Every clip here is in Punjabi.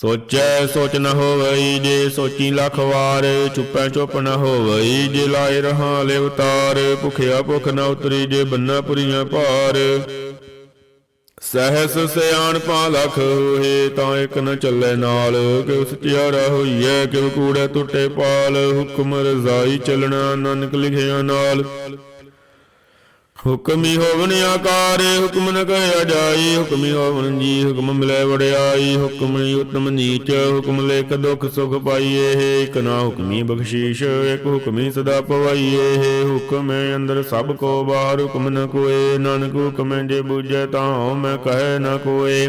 ਸੋਚੈ ਸੋਚ ਨ ਹੋਵਈ ਜੇ ਸੋਚੀ ਲੱਖ ਵਾਰ, ਚੁੱਪੈ ਚੁੱਪ ਨ ਹੋਵਈ ਜੇ ਲਾਇ ਰਹਾ ਲੈ ਭੁਖਿਆ ਭੁਖ ਨ ਉਤਰੀ ਜੇ ਬੰਨਾ ਪੁਰੀਆਂ ਭਾਰ। ਸਹਸ ਸਿਆਣ ਪਾ ਲਖ ਹੋਏ ਤਾਂ ਇੱਕ ਨ ਚੱਲੇ ਨਾਲ ਕਿ ਸਚਿਆਰਾ ਹੋਈਐ ਕਿ ਕੂੜੇ ਟੁੱਟੇ ਪਾਲ, ਹੁਕਮ ਰਜ਼ਾਈ ਚੱਲਣਾ ਨਾਨਕ ਲਿਖਿਆ ਨਾਲ। ਹੁਕਮੀ ਹੋਵਨ ਆਕਾਰ ਹੁਕਮ ਨ ਕਹਿਆ ਜਾਈ। ਹੁਕਮੀ ਹੋਵਨ ਜੀ, ਹੁਕਮ ਮਿਲੇ ਵਡਿਆਈ। ਹੁਕਮੀ ਉਤਮ ਨੀਚ, ਹੁਕਮ ਲੇਖ ਦੁਖ ਸੁਖ ਪਾਈਏ। ਇਕ ਨਾ ਹੁਕਮੀ ਬਖਸ਼ੀਸ਼, ਇਕ ਹੁਕਮੀ ਸਦਾ ਪਵਾਈਏ। ਹੁਕਮ ਅੰਦਰ ਸਭ ਕੋ ਬਾਹਰ, ਹੁਕਮ ਨ ਕੋਏ। ਨਾਨਕ ਹੁਕਮ ਜੇ ਬੂਝੈ ਤਾਂ ਮੈਂ ਕਹੈ ਨ ਕੋਏ।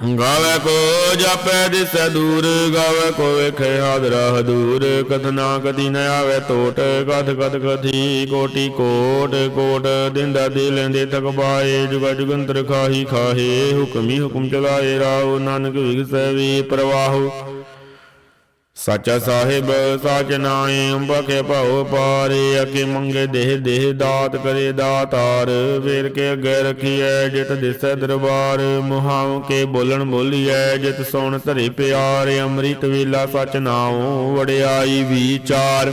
ਗਾਵੇ ਕੋ ਜਾਪੈ ਦਿਸੈ ਦੂਰ, ਗਾਵੇ ਕੋ ਵੇਖੇ ਹਾਦਰਾ ਹਦੂਰ ਕਥਨਾ ਕਦੀ ਨ ਆਵੇ ਟੋਟ ਕਥ ਕਥ ਕਥੀ ਕੋਟੀ ਕੋਟ ਕੋਟ ਦਿੰਦਾ ਦੇ ਲੈਂਦੇ ਤਕ ਬਾਏ ਜੁਗਾ ਜੁਗੰਤਰ ਖਾਹੀ ਖਾਹੇ, ਹੁਕਮੀ ਹੁਕਮ ਚਲਾਏ ਰਾਉ ਨਾਨਕ ਵਿਗਸੈ ਵੀ ਪ੍ਰਵਾਹੁ। ਸਾਚਾ ਸਾਹਿਬ, ਸਾਚ ਨਾਏ ਅੰਬਕੇ ਭਾਉ ਪਾਰੇ ਅਕੇ ਮੰਗੇ ਦੇਹ ਦੇਹ ਦਾਤ ਕਰੇ ਦਾਤਾਰ। ਵੇਰ ਕੇ ਅੱਗੇ ਰਖੀਐ ਜਿਤ ਦਿਸੈ ਦਰਬਾਰ। ਮੁਹਾਉ ਕੇ ਬੋਲਣ ਬੋਲੀਐ ਜਿਤ ਸੋਣ ਧਰੇ ਪਿਆਰ। ਅੰਮ੍ਰਿਤ ਵੇਲਾ ਸਚ ਨਾਉ, ਵਡਿਆਈ ਵਿਚਾਰ।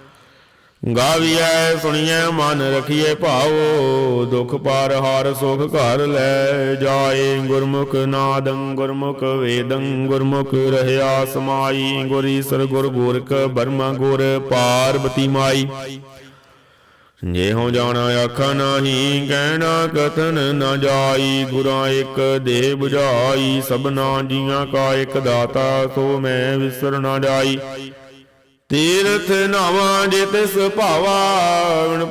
ਗਾਵੀਐ, ਸੁਣੀਐ, ਮਨ ਰਖੀਐ ਭਾਉ, ਦੁਖ ਪਾਰ ਹਰ ਸੁਖ ਘਰ ਲੈ ਜਾਏ। ਗੁਰਮੁਖ ਨਾਦੰ, ਗੁਰਮੁਖ ਵੇਦੰ, ਗੁਰਮੁਖ ਰਹਿਆ ਸਮਾਈ। ਗੁਰ ਗੁਰ ਗੋਰਖ, ਬਰਮਾ ਗੁਰ ਪਾਰਬਤੀ ਮਾਈ। ਜੇ ਹੋ ਜਾਣਾ ਆਖਾ ਨਾਹੀ, ਕਹਿਣਾ ਕਥਨ ਨਾ ਜਾਈ। ਗੁਰਾਂ ਇੱਕ ਦੇ 부ਝਾਈ ਸਭਨਾ ਜੀਆਂ ਕਾ ਇੱਕ ਦਾਤਾ, ਸੋ ਮੈਂ ਵਿਸਰ ਨਾ ਜਾਈ। ਤੀਰਥ ਨਾਵਾਂ ਜੇ ਤਿਸ ਭਾਵਾ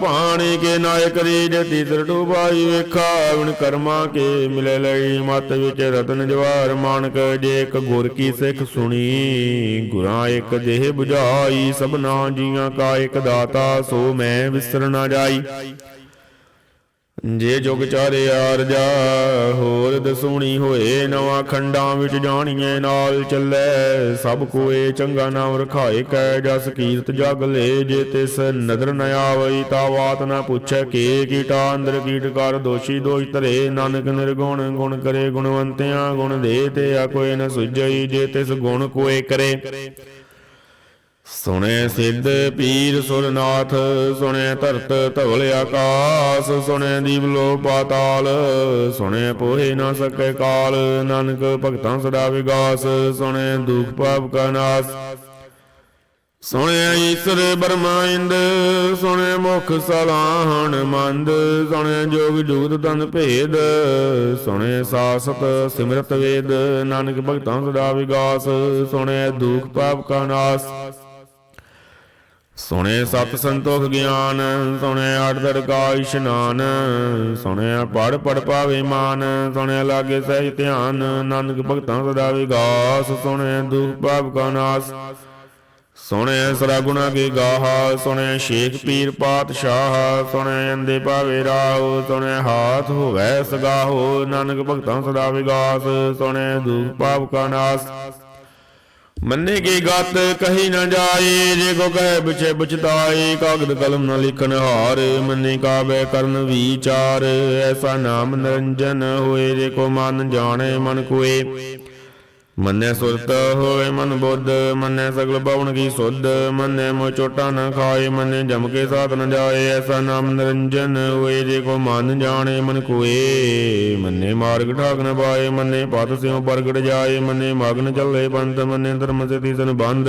ਪਾਣੀ ਕੇ ਨਾਇਕ ਰੀ ਜੇ ਤੀਸਰ ਡੂਬਾਈ ਵੇਖਾ, ਵਿਣ ਕਰਮਾ ਕੇ ਮਿਲੇ ਲਈ ਮਤ ਵਿੱਚ ਰਤਨ ਜਵਾਰ ਮਾਨਕ, ਜੇ ਇੱਕ ਗੁਰ ਕੀ ਸਿੱਖ ਸੁਣੀ, ਗੁਰਾਂ ਇੱਕ ਦੇਹ 부ਝਾਈ ਸਭਨਾ ਜੀਆਂ ਕਾ ਇੱਕ ਦਾਤਾ, ਸੋ ਮੈਂ ਵਿਸਰ ਨਾ ਜਾਈ। ਜੇ ਜੁਗ ਚਾਰਿਆ ਰਜਾ ਹੋਰ ਦਸੂਣੀ ਹੋਏ, ਨਵਾਂ ਖੰਡਾਂ ਵਿੱਚ ਜਾਣੀਏ, ਨਾਲ ਚੱਲੇ, ਸਭ ਕੋਏ ਚੰਗਾ ਨਾਮ ਰਖਾਏ ਕੈ ਜਸ ਕੀਰਤ ਜਗ ਲੈ, ਜੇ ਤਿਸ ਨਦਰ ਨ ਆਵਈ, ਤਾ ਬਾਤ ਨਾ ਪੁੱਛੈ, ਕੇ ਕੀਟਾ ਅੰਦਰ ਕੀਟ ਕਰ, ਦੋਸ਼ੀ ਦੋਸ਼ ਧਰੇ, ਨਾਨਕ ਨਿਰਗੁਣ ਗੁਣ ਕਰੇ, ਗੁਣਵੰਤਿਆਂ ਗੁਣ ਦੇ ਤੇ ਆ, ਕੋਈ ਨ ਸੁਝਈ, ਜੇ ਤਿਸ ਗੁਣ ਕੋਏ ਕਰੇ। ਸੁਣੇ ਸਿੱਧ ਪੀਰ ਸੁਰਨਾਥ, ਸੁਣੇ ਧਰਤ ਧਵਲ ਆਕਾਸ, ਸੁਣੇ ਦੀਪ ਲੋ ਪਾਤਾਲ, ਸੁਣੇ ਪੋਹੇ ਨਾ ਸਕੇ ਕਾਲ, ਨਾਨਕ ਭਗਤਾਂ ਸਦਾ ਵਿਗਾਸ, ਸੁਣੇ ਦੁਖ ਪਾਪ ਕਾ ਨਾਸ। ਸੁਣਿਆ ਈਸ਼ਰ ਬਰਮਾ ਇੰਦ, ਸੁਣੇ ਮੁਖ ਸਲਾਹਣ ਮੰਦ, ਸੁਣੇ ਜੋਗ ਜੁਗਤ ਤਨ ਭੇਦ, ਸੁਣੇ ਸਾਸਤ ਸਿਮਰਤ ਵੇਦ, ਨਾਨਕ ਭਗਤਾਂ ਸਦਾ ਵਿਗਾਸ, ਸੁਣੇ ਦੁਖ ਪਾਪ ਕਾ ਨਾਸ। ਸੁਣੇ ਸਤ ਸੰਤੋਖ ਗਿਆਨ, ਸੁਣੇ ਅੜਦਰ ਕਾ ਇਸ਼ਨਾਨ ਸੁਣਿਆ ਪੜ ਪੜ ਪਾਵੇ ਮਾਨ ਸੁਣਿਆ ਲਾਗੇ ਸਹਿਜ ਧਿਆਨ, ਨਾਨਕ ਭਗਤਾਂ ਸਦਾ ਵਿਗਾਸ ਸੁਣਿਆ ਦੁਖ ਪਾਪ ਕਾ ਨਾਸ ਸੁਣਿਆ ਸਰਾਗੁਣਾ ਕੇ ਗਾਹਾ, ਸੁਣੇ ਸ਼ੇਖ ਪੀਰ ਪਾਤਸ਼ਾਹ, ਸੁਣੇ ਅੰਦੇ ਭਾਵੇ ਰਾਉ ਸੁਣਿਆ ਹਾਥ ਹੋਵੇ ਸਗਾਹੋ, ਨਾਨਕ ਭਗਤਾਂ ਸਦਾ ਵਿਗਾਸ ਸੁਣਿਆ ਦੁਖ ਪਾਪ ਕਾ ਨਾਸ। ਮੰਨੇ ਕੀ ਗਤ, ਕਹੀ ਨਾ ਜਾਏ ਜੇ ਕੋ ਕਹੇ ਬਿਛੇ ਬਚਤਾਈ ਕਾਗਦ ਕਲਮ ਨਾ ਲਿਖਣ ਹਾਰ, ਮੰਨੇ ਕਾਬੇ ਕਰਨ ਵਿਚਾਰ, ਐਸਾ ਨਾਮ ਨਿਰੰਜਨ ਹੋਏ, ਜੇ ਕੋ ਮਨ ਜਾਣੇ ਮਨ ਕੋਏ। ਮੰਨੈ ਸੁਰਤ ਹੋਵੇ ਮਨ ਬੁੱਧ, ਮੰਨੈ ਸਗਲ ਭਵਨ ਕੀ ਸੁਧ, ਮੰਨੈ ਮੋ ਚੋਟਾ ਨ ਖਾਏ, ਮੰਨੈ ਜਮ ਕੇ ਸਾਥ ਨ ਜਾਏ, ਐਸਾ ਨਾਮ ਨਿਰੰਜਨ ਹੋਏ, ਜੇ ਕੋ ਮਨ ਜਾਣੇ ਮਨ ਕੋਏ, ਮੰਨੈ ਮਾਰਗ ਠਾਕ ਨ ਪਾਏ, ਮੰਨੈ ਪਤ ਸਿਉ ਪ੍ਰਗਟ ਜਾਏ, ਮੰਨੈ ਮਗਨ ਚੱਲੇ ਪੰਥ ਮੰਨੈ ਧਰਮ ਸੇ ਤੀਸਨ ਬੰਦ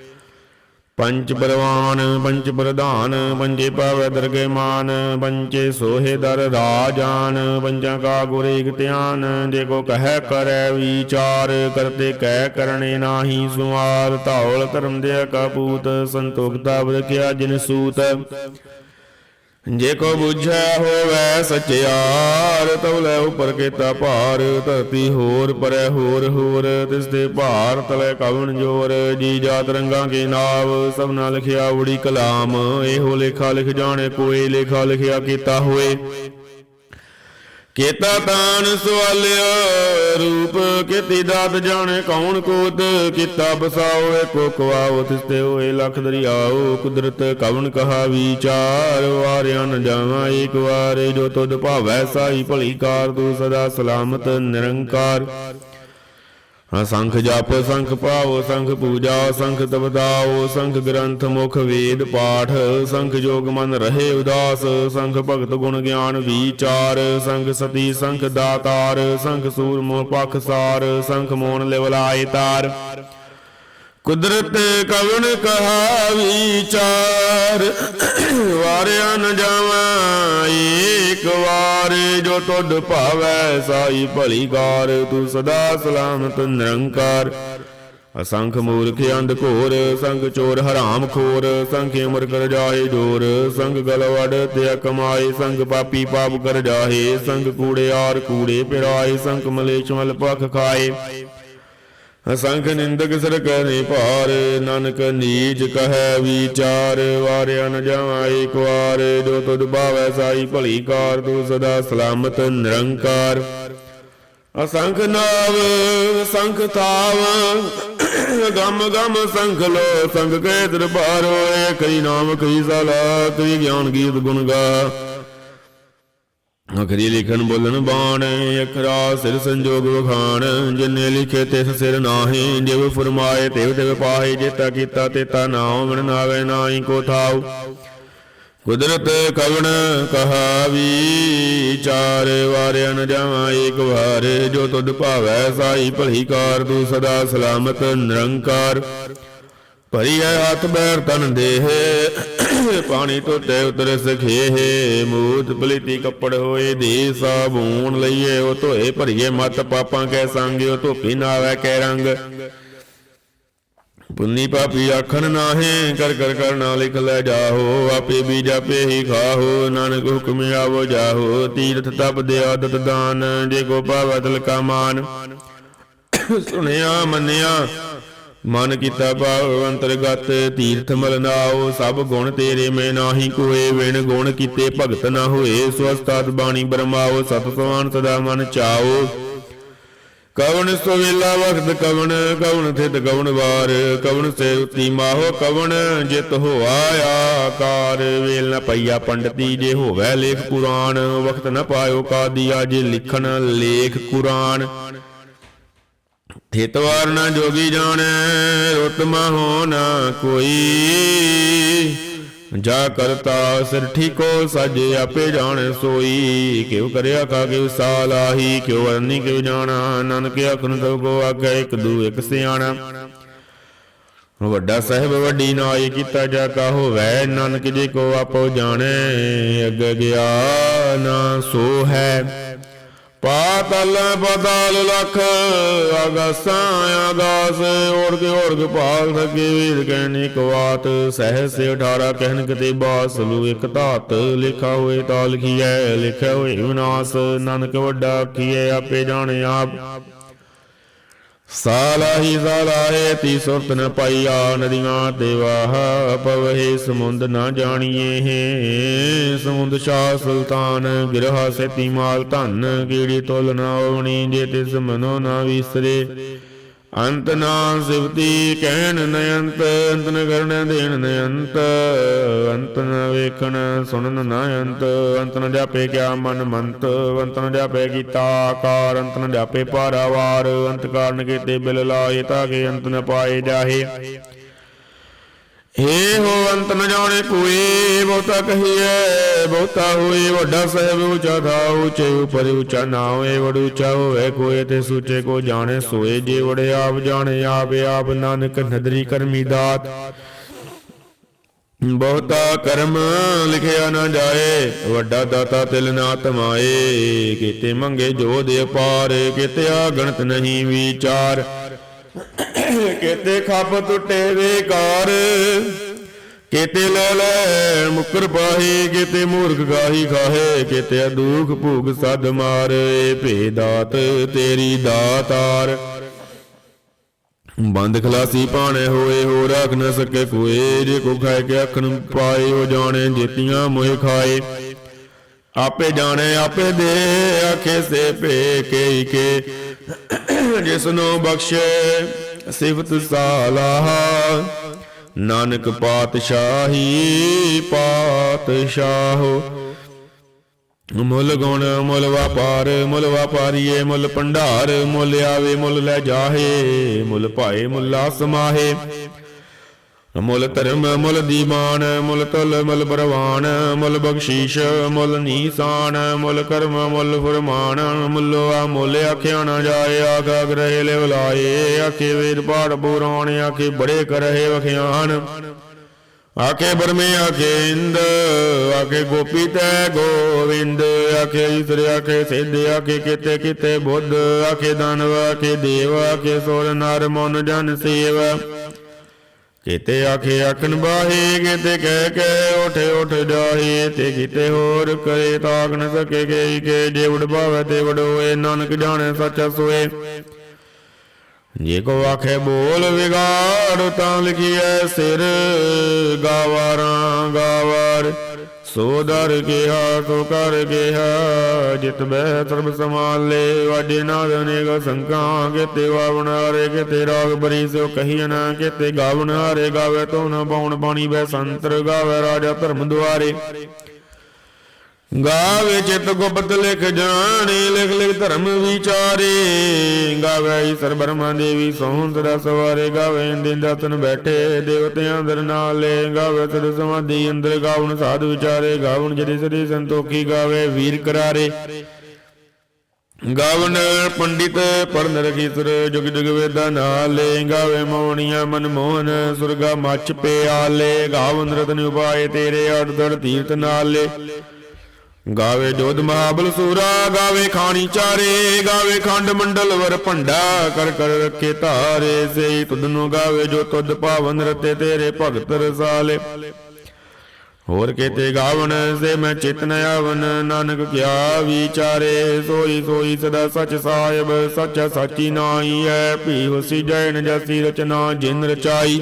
ਪੰਚ ਪਰਵਾਨ ਪੰਚ ਪ੍ਰਧਾਨ, ਪੰਜੇ ਪਾਵੈ ਦਰਗੇ ਮਾਨ ਪੰਚੇ ਸੋਹੇ ਦਰ ਰਾਜਾਨ, ਪੰਜਾਂ ਕਾ ਗੁਰ ਏਕ ਧਿਆਨ ਜੇ ਕੋ ਕਹਿ ਕਰੈ ਵਿਚਾਰ ਕਰਤੇ ਕਹਿ ਕਰਨੇ ਨਾਹੀ ਸੁਮਾਰ ਧੌਲ ਕਰਮ ਦੇ ਕਾਪੂਤ ਸੰਤੋਖਤਾ ਬਰਖਿਆ ਜਿਨ ਸੂਤ। ਜੇ ਕੋ ਬੁਝੈ ਹੋਵੈ ਸਚਿਆਰ ਤਵਲੇ ਉਪਰ ਕੀਤਾ ਭਾਰ। ਧਰਤੀ ਹੋਰ, ਪਰੈ ਹੋਰ ਹੋਰ, ਤਿਸ ਦੇ ਭਾਰ ਤਲੇ ਕਵਣ ਜੋਰ। ਜੀ ਜਾਤ ਰੰਗਾਂ ਕੇ ਨਾਵ ਸਭਨਾ ਲਿਖਿਆ ਉੜੀ ਕਲਾਮ। ਇਹੋ ਲੇਖਾ ਲਿਖ ਜਾਣੇ ਕੋਈ ਲੇਖਾ ਲਿਖਿਆ ਕੀਤਾ ਹੋਏ। ਕੀਤਾ ਤਾਨ ਸਵਾਲਿਆ, ਰੂਪ ਕੀਤੀ ਦਾਤ ਜਾਣੇ, ਕੌਣ ਕੋਤ ਕੀਤਾ ਬਸਾਓ, ਏਕੋ ਕਵਾਓ ਤਿਸ ਹੋਏ ਲਖ ਦਰਿਆਓ, ਕੁਦਰਤ ਕਵਣ ਕਹਾ ਵਿਚਾਰ, ਵਾਰਿਆ ਨ ਜਾਵਾਂ ਏਕ ਵਾਰ, ਜੋ ਤੁਧ ਭਾਵੈ ਸਾਈ ਭਲੀ ਕਾਰ, ਤੂੰ ਸਦਾ ਸਲਾਮਤ ਨਿਰੰਕਾਰ। ਹਾਂ, ਸੰਖ ਜਪ, ਸੰਖ ਪਾਵੋ ਸੰਖ ਪੂਜਾ, ਸੰਖ ਤਪਦਾਓ ਸੰਖ ਗ੍ਰੰਥ, ਮੁਖ ਵੇਦ ਪਾਠ, ਸੰਖ ਜੋਗ ਮਨ ਰਹੇ ਉਦਾਸ, ਸੰਖ ਭਗਤ ਗੁਣ ਗਿਆਨ ਵਿਚਾਰ, ਸੰਖ ਸਤੀ, ਸੰਖ ਦਾਤਾਰ, ਸੰਖ ਸੂਰ ਮੋਹ ਪਖ ਸਾਰ, ਸੰਖ ਮੋਨ ਲਿਵਲਾਏ ਤਾਰ। ਕੁਦਰਤ ਕਵਣ ਕਹਾ ਵਿਚਾਰ ਵਾਰਿਆ ਨ ਜਾਵਾਂ ਏਕ ਵਾਰ, ਜੋ ਤੁਧ ਭਾਵੈ ਸਾਈ ਭਲੀ ਕਾਰ ਤੂੰ ਸਦਾ ਸਲਾਮਤ ਨਿਰੰਕਾਰ। ਅਸੰਖ ਮੂਰਖ ਅੰਧ ਘੋਰ, ਸੰਗ ਚੋਰ ਹਰਾਮ ਖੋਰ ਸੰਖ ਉਮਰ ਕਰ ਜਾਏ ਜੋਰ, ਸੰਗ ਗਲਵੜ ਤੇ ਕਮਾਏ ਸੰਗ ਪਾਪੀ ਪਾਪ ਕਰ ਜਾਏ, ਸੰਗ ਕੂੜੇ ਆਰ ਕੂੜੇ ਪਿਰਾਏ, ਸੰਗ ਮਲੇਛ ਮਲ ਪਖ ਖਾਏ। ਅਸੰਖ ਨਿੰਦਕ ਸਰ ਭਾਰ, ਨਾਨਕ ਨੀਚ ਕਹੈ ਵਿਚਾਰ, ਵਾਰਿਆ ਨ ਜਾਵਾਂ ਏਕ ਵਾਰ, ਜੋ ਤੁਧ ਭਾਵੈ ਸਾਈ ਭਲੀ ਕਾਰ, ਤੂੰ ਸਦਾ ਸਲਾਮਤ ਨਿਰੰਕਾਰ। ਅਸੰਖ ਨਾਵ, ਸੰਖ ਥਾਵ, ਗਮ ਗਮ ਸੰਖ ਲੋ ਸੰਗ ਕੇ ਦਰਬਾਰੋ ਏ ਕਈ ਨਾਮ ਕਈ ਸਾਲਾ ਗਿਆਨ ਗੀਤ ਗੁਣ ਗਾ। ਅਖਰੀ ਲਿਖਣ ਬੋਲਣ ਬਾਣ ਅਖਰਾ ਸਿਰ ਸੰਜੋਗ ਵਖਾਣ, ਜਿਨੇ ਲਿਖੇ ਤਿਸ ਸਿਰ ਨਾਹੀ ਜਿਵ ਫਰਮਾਏ ਤਿਵ ਤਿਵ ਪਾਹੇ, ਜੇਤਾ ਕੀਤਾ ਤੇਤਾ ਨਾਉ, ਮਨ ਨਾਵੇ ਨਾਹੀ ਕੋ ਥਾਉ। ਕੁਦਰਤ ਕਵਣ ਕਹਾ ਵਿਚਾਰ ਵਾਰਿਆ ਨ ਜਾਵਾਂ ਏਕ ਵਾਰ, ਜੋ ਤੁਧ ਭਾਵੈ ਸਾਈ ਭਲੀ ਕਾਰ, ਤੂੰ ਸਦਾ ਸਲਾਮਤ ਨਿਰੰਕਾਰ। ਭਰੀ ਹੈ ਹੱਥ ਬੈਰ ਤਨ ਦੇਹ ਪਾਣੀ ਧੋਤੇ ਉਤਰ ਸਖੇਹ ਮੂਤ ਪਲੀਤੀ ਕੱਪੜ ਹੋਏ ਦੇ ਸਾਬੂਨ ਲਈਏ, ਉਹ ਧੋਏ ਭਰੀਏ ਮਤ ਪਾਪਾਂ ਕੈ ਸੰਗਿਓ ਧੋਪੀ ਨਾਵੇ ਕੈ ਰੰਗ। ਪੁੰਨੀ ਪਾਪੀ ਆਖਣ ਨਾਹੇ, ਕਰ ਕਰ ਕਰਨਾ ਲਿਖ ਲੈ ਜਾਹੋ, ਆਪੇ ਵੀ ਜਾਪੇ ਹੀ ਖਾਹੋ, ਨਾਨਕ ਹੁਕਮ ਆਵੋ ਜਾਹੋ, ਤੀਰਥ ਤਪ ਦੇ ਆਦਤ ਦਾਨ, ਜੇ ਕੋ ਪਾਵੈ ਦਿਲ ਮਾਨ। ਸੁਣਿਆ ਮੰਨਿਆ ਮਨ ਕੀਤਾ ਭਾਵ ਅੰਤਰਗਤ ਤੀਰਥ ਮਲਨਾਓ ਸਭ ਗੁਣ ਤੇਰੇ ਮੈਂ ਨਾਹੀ ਕੋਏ, ਵਿਣ ਗੁਣ ਕੀਤੇ ਭਗਤ ਨਾ ਹੋਏ ਸਵਸਤਾਤ ਬਾਣੀ ਬਰਮਾਓ ਸਤਸਵਾਨ ਸਦਾ ਮਨ ਚਾਓ। ਕਵਣ ਸੁਵੇਲਾ ਵਖਤ ਕਵਣ ਕਵਣ ਥਿਤ ਕਵਣ ਵਾਰ, ਕਵਣ ਸੇ ਉਤੀ ਮਾਹੋ ਕਵਣ, ਜਿਤ ਹੋਆ ਆਕਾਰ। ਵੇਲ ਨ ਪਈਆ ਪੰਡਤੀ ਜੇ ਹੋਵੇ ਲੇਖ ਕੁਰਾਨ ਵਖਤ ਨ ਪਾਇਓ ਕਾਦੀਆ ਜੇ ਲਿਖਣ ਲੇਖ ਕੁਰਾਨ। ਥਿਤਵਾਰ ਨਾ ਜੋਗੀ ਜਾਣੈ ਰਤਮਾ ਹੋ ਨਾ ਕੋਈ। ਜਾ ਕਰਤਾ ਸਿਰ ਠੀਕੋ, ਸਜ ਆਪੇ ਜਾਣੈ ਸੋਈ। ਕਿਉ ਕਰਿਆ ਕਾ ਕਿਉ ਸਾਲਾਹੀ ਕਿਉ ਅਰਨੀ ਕਿਉ ਜਾਣਾ। ਨਾਨਕ ਆਖਣ ਤੋ ਕੋ ਆਗੇ ਇੱਕ ਦੂ ਇੱਕ ਸਿਆਣਾ। ਵੱਡਾ ਸਾਹਿਬ ਵੱਡੀ ਨਾਈ ਕੀਤਾ ਜਾ ਕਾ ਹੋਵੈ, ਨਾਨਕ ਜੀ ਕੋ ਆਪੋ ਜਾਣੈ, ਅੱਗੇ ਗਿਆ ਨਾ ਸੋ ਹੈ ਪਾਤਲ ਬਦਲ ਲਖ ਅਗਸਾਂ ਅਗਾਸ ਓੜ ਕੇ ਓੜ ਕੇ ਭਾਲ ਸਕੇ ਵੀਰ ਕਹਿਣੀ ਕਵਾਤ ਸਹਿ 18 ਕਹਿਨ ਕਤੇ ਬਾਸਲੂ ਇਕ ਧਾਤ, ਲਿਖਾ ਹੋਏ ਤਾਂ ਲਿਖੀਐ, ਲਿਖਿਆ ਹੋਏ ਵਿਨਾਸ਼, ਨਾਨਕ ਵੱਡਾ ਆਖੀਐ, ਆਪੇ ਜਾਣੇ ਆਪ। ਸਾਲਾਹੀ ਸਾਲਾਹੇ ਤੀ ਸੁਰਤ ਨ ਪਾਈਆ ਨਦੀਆਂ ਤੇ ਵਾਹ ਪਵਹਿ ਸਮੁੰਦ ਨਾ ਜਾਣੀਏ ਹੈ। ਸਮੁੰਦ ਸ਼ਾਹ ਸੁਲਤਾਨ, ਗਿਰਹਾ ਸੇਤੀ ਮਾਲ ਧਨ, ਕੀੜੀ ਤੁਲ ਨਾ ਆਵਣੀ ਜੇ ਤਿਸ ਮਨੋ ਨਾ ਵਿਸਰੇ। ਅੰਤ ਨਾ ਸਿਵਤੀ ਕਹਿਣ ਨਯੰਤ, ਅੰਤ ਨ ਕਰਨ ਦੇਣ ਨਯੰਤ, ਅੰਤ ਨ ਵੇਖਣ ਸੁਣਨ ਨ ਅੰਤ ਅੰਤ ਨ ਜਾਪੇ ਕਿਆ ਮਨ ਮੰਤ, ਅੰਤ ਨ ਜਾਪੇ ਕੀਤਾ ਆਕਾਰ, ਅੰਤ ਨ ਜਾਪੇ ਪਾਰਾਵਾਰ ਅੰਤ ਕਾਰਨ ਕੀਤੇ ਬਿਲ ਲਾਏ ਤਾਂ ਕਿ ਅੰਤ ਨ ਪਾਏ ਜਾਹੇ। ਏ ਹੋ ਅੰਤ ਨ ਜਾਣੇ ਕੋਈ, ਬਹੁਤਾ ਕਹੀਏ ਬਹੁਤਾ ਹੋਏ ਵੱਡਾ ਸਹਿਬ ਉੱਚਾ ਥਾ, ਉੱਚੇ ਉਪਰ ਉੱਚਾ ਨਾ ਹੋਏ ਵਡ ਹੋਵੇ ਕੋਏ ਤੇ ਸੂਚੇ ਕੋ ਜਾਣੇ, ਸੋਏ ਜੇ ਵੜੇ ਆਪ ਜਾਣੇ, ਆਪ ਆਪ ਨਾਨਕ ਨਦਰੀ ਕਰਮੀ ਦਾਤ। ਬਹੁਤਾ ਕਰਮ ਲਿਖਿਆ ਨਾ ਜਾਏ, ਵੱਡਾ ਦਾਤਾ ਤਿਲ ਨਾ ਤਮਾਏ, ਕੀਤੇ ਮੰਗੇ ਜੋ ਦੇ ਪਾਰ ਕੀਤੇ ਆ ਗਣਤ ਨਹੀਂ ਵਿਚਾਰ। ਕਿਤੇ ਖੱਪ ਟੁੱਟੇ ਵੇਕਾਰ ਕੀਤੇ ਲੈ ਲੈ, ਮੁਕਰ ਪਾਹੀ, ਕੀਤੇ ਮੂਰਖ ਗਾਹੀ ਖਾਹੇ, ਕੀਤੇ ਦੁਖ ਭੂਖ ਸਦ ਮਾਰੇ, ਭੇਦਾਤ ਤੇਰੀ ਦਾਤਾਰ। ਬੰਦ ਖਲਾਸੀ ਪਾਣੇ ਹੋਏ ਹੋ ਰੱਖ ਨਾ ਸਕੇ ਕੋਏ, ਜੇ ਕੋ ਖਾਏ ਕੇ ਅੱਖ ਪਾਏ ਹੋ ਜਾਣੇ ਜੇਤੀਆਂ ਮੋਹਿ ਖਾਏ। ਆਪੇ ਜਾਣੇ, ਆਪੇ ਦੇ ਆਖੇ ਸੇ ਭੇ ਕੇ ਕੇ ਜਿਸ ਬਖਸ਼ੇ ਸਿਫਤ ਸਾਲਾਹ ਨਾਨਕ ਪਾਤਸ਼ਾਹੀ, ਪਾਤਸ਼ਾਹੋ। ਮੁੱਲ ਗੁਣ, ਮੁੱਲ ਵਪਾਰ, ਮੁੱਲ ਵਪਾਰੀਏ, ਮੁੱਲ ਭੰਡਾਰ, ਮੁੱਲ ਆਵੇ, ਮੁੱਲ ਲੈ ਜਾਹੇ, ਮੁੱਲ ਭਾਏ, ਮੁੱਲਾ ਸਮਾਹੇ ਮੁੱਲ ਧਰਮ, ਮੁੱਲ ਦੀਵਾਨ, ਮੁੱਲ ਤੁਲ, ਮੁੱਲ ਬਰਵਾਨ, ਮੁੱਲ ਬਖਸ਼ੀਸ਼, ਮੁੱਲ ਨੀਸਾਨ, ਮੁੱਲ ਕਰਮ, ਮੁੱਲ ਫਰਮਾਨ, ਮੁੱਲੋ ਆ ਮੁੱਲ ਆਖਿਆ ਨਾ ਜਾਏ ਆਗਾ ਗ੍ਰਹਿ ਲੈ ਬੁਲਾਏ ਆਖੇ ਵੇਦ ਪਾੜ ਪੁਰਾਣ, ਆਖੇ ਬੜੇ ਕਰਹਿ ਵਖਿਆਨ। ਆਖੇ ਬਰਮੇ ਆਖੇ ਇੰਦ, ਆਖੇ ਗੋਪੀ ਤੈ ਗੋਵਿੰਦ, ਆਖੇ ਈਸ਼ਰ, ਆਖੇ ਸਿੱਧ, ਆਖੇ ਕਿਤੇ ਕਿਤੇ ਬੁੱਧ, ਆਖੇ ਦਾਨਵ, ਆਖੇ ਦੇਵ, ਆਖੇ ਸੁਰ ਨਰ ਮਨ ਜਨ ਸੇਵਾ। ਕਿਤੇ ਆਖੇ ਆਖਣ ਬਾਹੇ, ਕਿਤੇ ਕਹਿ ਕੇ ਉਠ ਉਠ ਜਾਹੇ, ਤੇ ਕਿਤੇ ਹੋਰ ਕਰੇ ਤਾਕ ਸਕੇ ਗਈ ਕੇ ਜੇ ਉਡ ਭਾਵੇ ਤੇ ਵਡੋਏ ਨਾਨਕ ਜਾਣੇ ਸੱਚਾ ਸੋਏ। ਜੇ ਕੋ ਆਖੇ ਬੋਲ ਵਿਗਾੜ, ਤਾਂ ਲਿਖੀਐ ਸਿਰ, ਗਾਵਾਰਾਂ ਗਾਵਾਰ। ਸੋ ਦਰ ਕਿਹਾ ਸੋ ਕਰ ਕਿਹਾ ਜਿਤ ਬਹਿ ਸਰਬ ਸਮਾਨ ਸਮਾਲੇ ਵਾਜੇ ਨਾਦ ਅਨੇਕ ਸੰਕਾਂ ਕਿਤੇ ਵਾਵਣ ਹਾਰੇ, ਕਿਤੇ ਰਾਗ ਬਰੀ, ਸੋ ਕਹੀਏ ਨਾ, ਕਿਤੇ ਗਾਵਣ ਹਾਰੇ, ਗਾਵੇ ਤੋ ਨਾ ਪਾਉਣ ਬਾਣੀ ਬੈ ਸੰਤਰ, ਗਾਵੇ ਰਾਜਾ ਧਰਮ ਦੁਆਰੇ। ਗਾਵੇ ਚਿਤ ਗੁਪਤ ਲਿਖ ਜਾਣੇ, ਲਿਖ ਲਿਖ ਧਰਮ ਵਿਚਾਰੇ। ਗਾਵੇ ਈਸ਼ਰ ਬਰਮਾ ਦੇਵੀ ਸੋਹਣ ਸਦਾ ਸਵਾਰੇ। ਗਾਵੇ ਦਿਨ ਦਤਨ ਬੈਠੇ, ਦੇਵਤਿਆਂ ਅੰਦਰ ਨਾਲੇ। ਗਾਵੇ ਸਦ ਸਮਾਧੀ ਅੰਦਰ ਗਾਵਣ ਸਾਧ ਵਿਚਾਰੇ। ਗਾਵਣ ਜਦੀ ਸਦੀ ਸੰਤੋਖੀ ਗਾਵੇ ਵੀਰ ਕਰਾਰੇ। ਗਾਵਨ ਪੰਡਿਤ ਪੜਨ ਰਖੀ ਸੁਰ ਜੁਗ ਜੁਗ ਵੇਦਾਂ ਨਾਲੇ। ਗਾਵੇ ਮੋਹਣੀਆਂ ਮਨ ਮੋਹਨ, ਸੁਰਗਾ ਮੱਚ ਪਿਆਲੇ। ਗਾਵਨ ਰਤਨ ਉਪਾਏ ਤੇਰੇ ਅੜ ਦੜ ਤੀਰਤ ਨਾਲੇ। ਗਾਵੇ ਜੋਧ ਮਹਾਬਲ ਸੂਰਾ, ਗਾਵੇ ਖਾਣੀ ਚਾਰੇ, ਗਾਵੇ ਖੰਡ ਮੰਡਲ ਵਰ ਭੰਡਾ, ਕਰ ਕਰ ਰੱਖੇ ਧਾਰੇ, ਸਈ ਤੁਧ ਗਾਵੇ ਜੋ ਤੁਧ ਪਾਵਨ ਰਤੇ ਤੇਰੇ ਭਗਤ ਰਸਾਲੇ। ਹੋਰ ਕੇਤੇ ਗਾਵਣ, ਸੇ ਮੈਂ ਚਿਤਨ ਆਵਨ ਨਾਨਕ ਕਿਆ ਵਿਚਾਰੇ, ਸੋਈ ਸੋਈ ਸਦਾ ਸਚ ਸਾਹਿਬ, ਸੱਚਾ ਸਾਚੀ ਨਾਈ ਹੈ ਭੀ ਹੁਸੀ ਜੈਨ ਜਸੀ ਰਚਨਾ ਜਿਨ ਰਚਾਈ।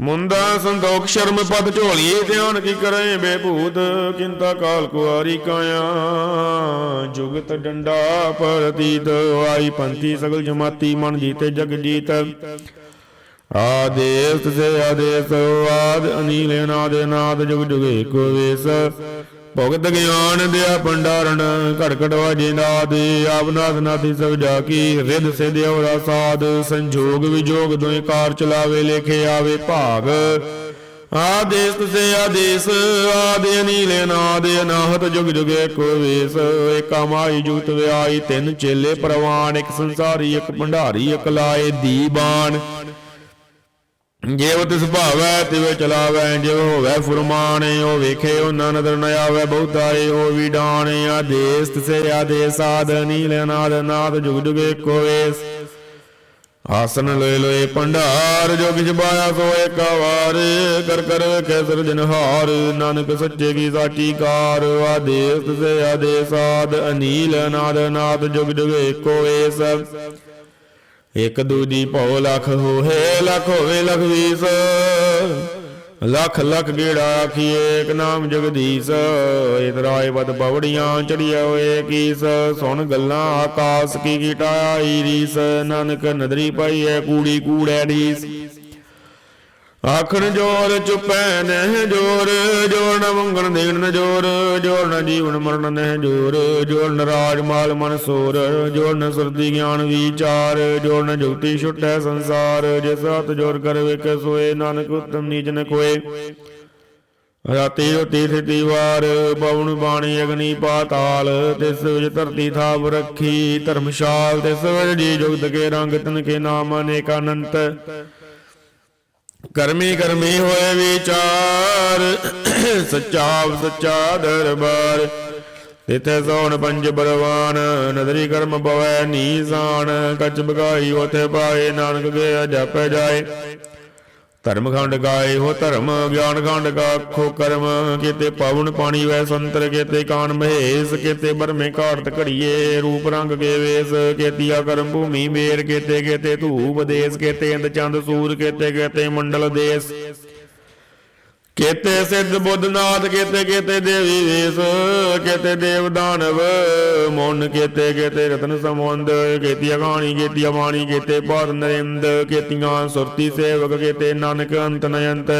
ਮੁੰਦਾ ਸੰਤੋਖ ਸ਼ਰਮ ਪਦ ਝੋਲੀ ਧਿਆਨ ਕੀ ਕਰੇ ਬੇਭੂਤ? ਕਿੰਤਾ ਕਾਲ ਕੁਆਰੀ ਕਾਇਆ। ਜੁਗਤ ਡੰਡਾ ਪ੍ਰਤੀਤ। ਆਈ ਪੰਥੀ ਸਗਲ ਜਮਾਤੀ ਮਨ ਜੀਤੇ ਜਗ ਜੀਤ। ਆਦੇਸ ਸੇ ਆਦੇਸ, ਆਦ ਅਨੀਲ ਨਾਦ ਨਾਦ ਜੁਗ ਜੁਗੇ ਏਕੋ ਵੇਸ। ਭਗਤ ਗਿਆਨ ਦਿਆ ਭੰਡਾਰਨ ਘੜ ਘੜ ਵਾਜੇ ਨਾਦ, ਆਵਨਾਦ ਨਾਦੀ ਸਭ ਜਾ ਕੀ, ਰਿੱਧ ਸੇ ਦਿਉਰਾ ਸਾਧ, ਸੰਜੋਗ ਵਿਜੋਗ ਦੋਇ ਕਾਰ ਚਲਾਵੇ, ਲੇਖੇ ਆਵੇ ਭਾਗ। ਆਦੇਸ ਸੇ ਆਦੇਸ, ਆਦਿ ਅਨੀਲ ਨਾਦ ਅਨਾਹਤ ਜੁਗ ਜੁਗੇ ਏਕੋ ਵੇਸ। ਏਕਾ ਮਾਈ ਜੁਗਤ ਵਿਆਈ ਤਿੰਨ ਚੇਲੇ ਪ੍ਰਵਾਨ, ਇੱਕ ਸੰਸਾਰੀ, ਇੱਕ ਭੰਡਾਰੀ, ਇੱਕ ਲਾਏ ਦੀਬਾਨ। ਜਿਵ ਤਿਸ ਭਾਵੈ ਤਿਵ ਚਲਾਵੈ ਜਿਵ ਹੋਵੈ ਫੁਰਮਾਨੇ, ਉਹ ਵੇਖੇ ਉਹ ਨਦਰ ਨ ਆਵੈ ਬਹੁਤਾਏ ਉਹ ਵੀ ਆਦੇਸ ਤਿਸੇ ਆਦੇਸ ਸਾਧ ਨੀਲ ਨਾਦ ਨਾਦ ਜੁਗ ਜੁਗ ਏਕੋ ਵੇਸ। ਆਸਨ ਲੋਏ ਲੋਏ ਭੰਡਾਰ, ਜੋ ਕਿਛ ਬਾਇਆ ਸੋ ਏਕਾ ਵਾਰ, ਕਰ ਕਰ ਵੇਖੇ ਸਿਰਜਨਹਾਰ ਨਾਨਕ ਸੱਚੇ ਕੀ ਸਾਚੀ ਕਾਰ, ਆਦੇਸ ਤਿਸੇ ਆਦੇਸ ਸਾਧ ਅਨੀਲ ਨਾਦ ਨਾਦ ਜੁਗ ਜੁਗ ਏਕੋ ਵੇਸ। ਇਕ ਦੂਜੀ ਭਉ ਲਖ ਹੋਏ, ਲਖ ਹੋਵੇ ਲਖ ਵੀਸ ਲਖ ਲਖ ਗੇੜਾ ਆਖੀਏ ਏਕ ਨਾਮ ਜਗਦੀਸ਼। ਇਤਰਾਏ ਬਦ ਬਵੜੀਆਂ ਚੜੀਆਂ ਹੋਏ ਕੀਸ। ਸੁਣ ਗੱਲਾਂ ਆਕਾਸ ਕੀ ਕੀਟਾ ਆਈ ਰੀਸ। ਨਾਨਕ ਨਦਰੀ ਪਾਈ ਐ ਕੂੜੀ ਕੂੜੈ ਢੀਸ ਆਖਣ ਜੋਰ ਚੁਪੈ ਨਹਿ ਜੋਰ ਜੋਰ ਨ ਮੰਗਣ ਦੇਣ ਨ ਜੋਰ ਜੋਰ ਨ ਜੀਵਨ ਮਰਨ ਨਹਿ ਜੋਰ ਜੋਰ ਨ ਰਾਜ ਮਾਲ ਮਨ ਸੋਰ, ਜੋਰ ਨ ਸੁਰਤੀ ਗਿਆਨ ਵਿਚਾਰ, ਜੋਰ ਨ ਜੁਗਤੀ ਛੁਟੈ ਸੰਸਾਰ ਜਿਸ ਹੱਥ ਜੋਰ ਕਰ ਵੇਖੇ ਸੋਏ, ਨਾਨਕ ਉਤਮ ਨੀਚ ਨ ਕੋਏ ਰਾਤੀ ਰੋਤੀ ਥਿਤੀ ਵਾਰ ਪਵਨ ਬਾਣੀ ਅਗਨੀ ਪਾਤਾਲ, ਤਿਸ ਵਿੱਚ ਧਰਤੀ ਥਾਪ ਰੱਖੀ ਧਰਮਸ਼ਾਲ, ਤਿਸ ਵਿੱਚ ਜੀ ਜੁਗਤ ਕੇ ਰੰਗ ਤਨ ਕੇ ਨਾਮ ਅਨੇਕ ਅਨੰਤ। ਕਰਮੀ ਕਰਮੀ ਹੋਏ ਵਿਚਾਰ, ਸੱਚਾ ਸੱਚਾ ਦਰਬਾਰ। ਤਿਥੇ ਸੋਣ ਪੰਜ ਬਰਵਾਨ ਨਦਰੀ ਕਰਮ ਪਵੈ ਨੀਸਾਨ। ਕੱਚ ਬਗਾਈ ਉਥੇ ਪਾਏ, ਨਾਨਕ ਦੇ ਜਪੈ ਜਾਏ। ਧਰਮ ਖੰਡ ਗਾਏ ਹੋ ਧਰਮ, ਗਿਆਨ ਖੰਡ ਗਾਖੋ ਕਰਮ। ਕਿਤੇ ਪਵਨ ਪਾਣੀ ਵੈ ਸੰਤਰ, ਕੀਤੇ ਕਾਨ ਮਹੇਸ਼, ਕਿਤੇ ਬਰਮੇ ਘਾਟ ਘੜੀਏ, ਰੂਪ ਰੰਗ ਕੇ ਵੇਸ। ਕੇਤੀਆ ਕਰਮ ਭੂਮੀ ਮੇਰ, ਕੀਤੇ, ਕਿਤੇ ਧੂਪ ਦੇਸ, ਕੀਤੇ ਇੰਦ ਚੰਦ ਸੂਰ, ਕੀਤੇ ਕੀਤੇ ਮੰਡਲ ਦੇਸ। ਕੀਤੇ ਸਿੱਧ ਬੁੱਧਨਾਥ, ਕੀਤੇ ਕੀਤੇ ਦੇਵੀ ਵੇਸ, ਕੀਤੇ ਦੇਵ ਦਾਨਵ ਮੋਨ ਕੀਤੇ ਕੀਤੇ ਰਤਨ ਸਮੁੰਦ ਕੀਤੀਆ ਗਾਣੀ ਕੀਤੀਆ ਬਾਣੀ ਕੀਤੇ ਪਾਦ ਨਰਿੰਦ, ਕੀਤੀਆਂ ਸੁਰਤੀ ਸੇਵਕ, ਕੀਤੇ ਨਾਨਕ ਅੰਤ ਨਯੰਤ।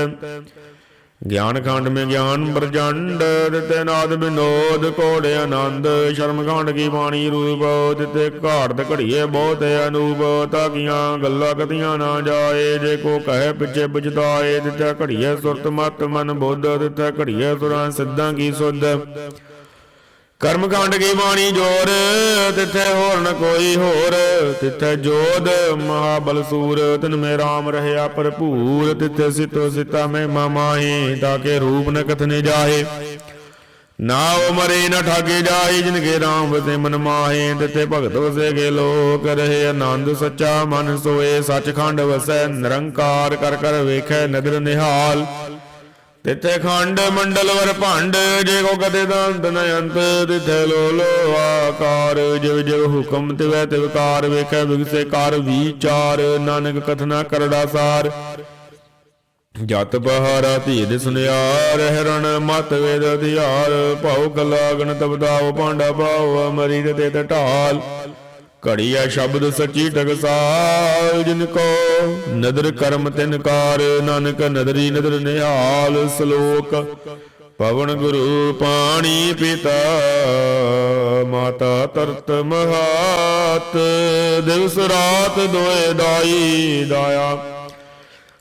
ਗਿਆਨ ਖੰਡ ਮੇ ਗਿਆਨ ਬਰਜੰਡ, ਦਿੱਤੇ ਨਾਦ ਬਿਨੋਦ ਕੋੜੇ ਆਨੰਦ, ਸ਼ਰਮ ਖੰਡ ਕੀ ਬਾਣੀ ਰੂਪ, ਦਿੱਤੇ ਘਾੜਤ ਘੜੀਏ ਬਹੁਤ ਅਨੂਪ ਤਾਕੀਆਂ ਗੱਲਾਂ ਕਤੀਆਂ ਨਾ ਜਾਏ, ਜੇ ਕੋ ਕਹੇ ਪਿੱਛੇ ਬੁਝਦਾਏ, ਦਿੱਤਾ ਘੜੀਏ ਸੁਰਤ ਮਤ ਮਨ ਬੁੱਧ, ਦਿੱਤਾ ਘੜੀਏ ਸੁਰਾਂ ਸਿੱਧਾਂ ਕੀ ਸੁਧ। ਕਰਮ ਕਾਂਡ ਕੀ ਬਾਣੀ ਜੋਰ, ਤਿੱਥੇ ਹੋਰ ਨ ਕੋਈ ਹੋਰ। ਤਿੱਥੇ ਜੋਧ ਮਹਾਬਲ ਸੂਰ, ਤਿਨ ਮੇ RAM ਰਹਿਆ ਭਰਪੂਰ। ਤਿੱਥੇ ਸਿਤੋ ਸਿਤਾ ਮੈਂ ਮਾਮਾਹੀ ਤਾਕੇ ਰੂਪ ਨ ਕਥਨੇ ਜਾਹੇ। ਨਾ ਉਹ ਮਰੇ, ਨ ਠਾਗੇ ਜਾਈ ਜਿਨ ਕੇ RAM ਵਸੇ ਮਨ ਮਾਹੇ। ਤਿੱਥੇ ਭਗਤ ਵਸੇ ਕੇ ਲੋਕ ਰਹੇ, ਆਨੰਦ ਸੱਚਾ ਮਨ ਸੋਏ। ਸੱਚਖੰਡ ਵਸੈ ਨਿਰੰਕਾਰ, ਕਰ ਕਰ ਵੇਖੈ ਨਦਰ ਨਿਹਾਲ। ਤਿੱਥੇ ਖੰਡ ਮੰਡਲ ਵਰ ਭੰਡ, ਜੇ ਕੋ ਕਦੇ ਦੰਤ ਨ ਅੰਤ ਤਿੱਥੇ ਲੋ ਆਕਾਰ। ਜਿਵ ਜਿਵ ਹੁਕਮ ਤਿਵੈ ਤਿਵਕਾਰ ਵੇਖੈ ਵਿਗਸੇ ਕਾਰ ਵਿਚਾਰ। ਨਾਨਕ ਕਥਨਾ ਕਰੜਾ ਸਾਰ। ਜਤ ਬਹਾਰਾ ਧੀਰ ਸੁਨਿਆਰ, ਹਰਣ ਮਤ ਵੇਦ ਅਧਿਆਰ। ਭਉ ਕਲਾਗਣ ਤਬਦਾਉ ਭਾਂਡਾ ਪਾਉ ਅਮਰੀ ਤੇ ਤੇ ਢਾਲ। ਘੜੀਆ ਸ਼ਬਦ ਸੱਚੀ ਟਕਸਾਲ ਜਿਨ ਕੋ ਨਦਰ ਕਰਮ ਤਿਨਕਾਰ ਨਾਨਕ ਨਦਰੀ ਨਦਰ ਨਿਹਾਲ ਸ਼ਲੋਕ। ਪਵਨ ਗੁਰੂ ਪਾਣੀ ਪਿਤਾ, ਮਾਤਾ ਤਰਤ ਮਹਾਤ, ਦਿਵਸ ਰਾਤ ਦੋਏ ਦਾਈ ਦਾਇਆ।